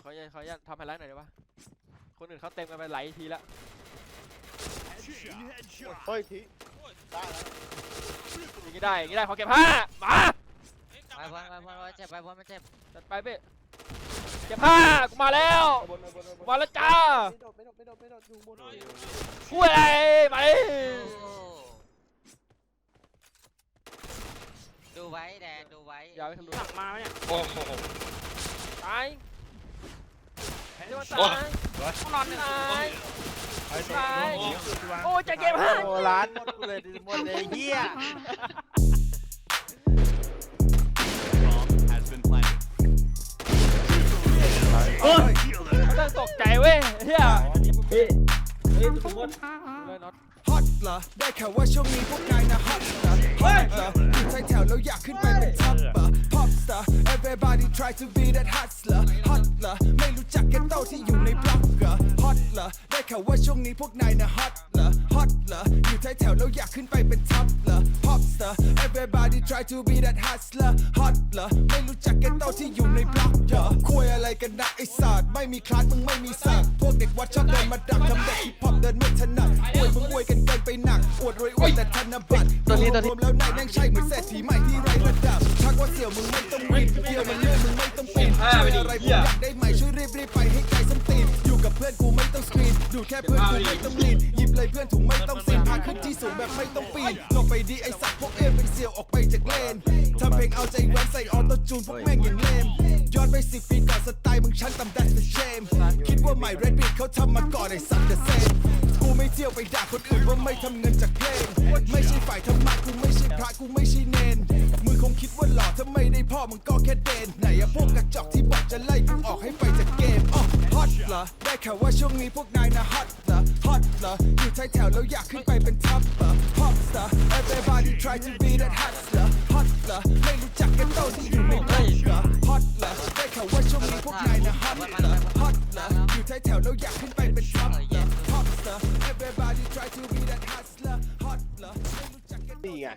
เขาจะเขาจะทำไฮไลท์หน่อยได้ปะคนอื่นเขาเต็มกันไปหลายทีแล้วเฮ้ยทีได้แล้วอย่างนี้ได้อย่างนี้ได้ขอเก็บห้ามาไปบอลไปบอลไปเจ็บไปบอลมันเจ็บจัดไปเป้เก็บห้ากูมาแล้วบนบนบนบนมาแล้วจ้าไม่โดดไม่โดดไม่โดดไม่โดดอยู่บนช่วยอะไรมาดิโอ้ดูไว้แดนดูไว้อย่าไปทำดูหลังมาเนี่ยโอ้โหตาย เดี๋ยวมันโอ้ตายนอนหนึ่งตายไอ้ตัวตายโอ้จะเก็บห้าโอ้ร้านหมดเลยหมดเลยเฮียเฮ้ยต้องตกใจเว้ยเฮียเฮ้ยเฮ้ยทุกคนเลยน็อตฮอตเหรอ ได้ข่าวว่าช่วงนี้พวกนายนะฮอตเหรอฮอตเหรออยู่ท้แถวแล้วอยากขึ้นไปเป็น try to be that hustler ฮอตเหรอไม่รู้จักแค่โต้ที่อยู่ในบล็อกเหรอฮอตเหรอได้ข่าวว่าช่วงนี้พวกนายนะฮอตเหรอฮอตเหรออยู่ท้ายแถวแล้วอยากขึ้นไปเป็นท็อปเหรอ pop star everybody try to be that hustler ฮอตเหรอไม่รู้จักแค่โต้ที่อยู่ในบล็อกเหรอคุยอะไรกันนะไอ้สัตว์ไม่มีคลาสมึงไม่มีสัตว์พวกเด็กวัดชอบเดินมาดักทำเด็กฮิปฮอปเดินไม่ถนัดอวยมึงอวยกันเกินไปหนักอวดรวยอวดแต่ธนบัตรตัวนี้ตัวนี้ รวมแล้วนายแม่งใช่เหมือนเศรษฐีใหม่ที่ไร้ระดับ ทักว่าเสี่ยวมึงไม่ต้องรีบเที่ยวมันเลื่อนมึงไม่ต้องปีนช่วยอะไรผมอยากได้ใหม่ช่วยรีบรีบไปให้ไกลส้นตีนอยู่กับเพื่อนกูไม่ต้องสกรีนดูแค่เพื่อนกูไม่ต้องลีนหยิบเลยเพื่อนถุงไม่ต้องซีนพาขึ้นที่สูงแบบไม่ต้องปีนลงไปดีไอสัตว์พวกเอื้อนเป็นเสี่ยวออกไปจากเลนทำเพลงเอาใจแว้นใส่ออโต้จูนพวกแม่งอย่างเลมย้อนไปสิปีก่อนสไตล์มึงชั้นต่ำ that's the shame คิดว่าใหม่ Red Beat เขาทำมาก่อนไอสัตว์ the same กูไม่เที่ยวไปด่าคนอื่นว่าไม่ทำเงินจากเพลงไม่ใช่ฝ่ายธรรมะกูไม่ใช่พระกูไม่ใช่เนน ถ้าไม่ได้พ่อมึงก็แค่เดนไหนอะพวกกระจอกที่บอกจะไล่กูออกให้ไปจากเกมอ๋อฮอตเหรอได้ข่าวว่าช่วงนี้พวกนายนะฮอตเหรอฮอตเหรออยู่ท้ายแถวแล้วอยากขึ้นไปเป็นท็อปเหรอ pop star everybody try to be that hustler ฮอตเหรอไม่รู้จักกันโตที่อยู่ในบล็อกเหรอฮอตเหรอได้ข่าวว่าช่วงนี้พวกนายนะฮอตเหรอฮอตเหรออยู่ท้ายแถวแล้วอยากขึ้นไปเป็นท็อปเหรอ pop star everybody try to be that hustler ฮอตเหรอไม่รู้จักกันนี่ไง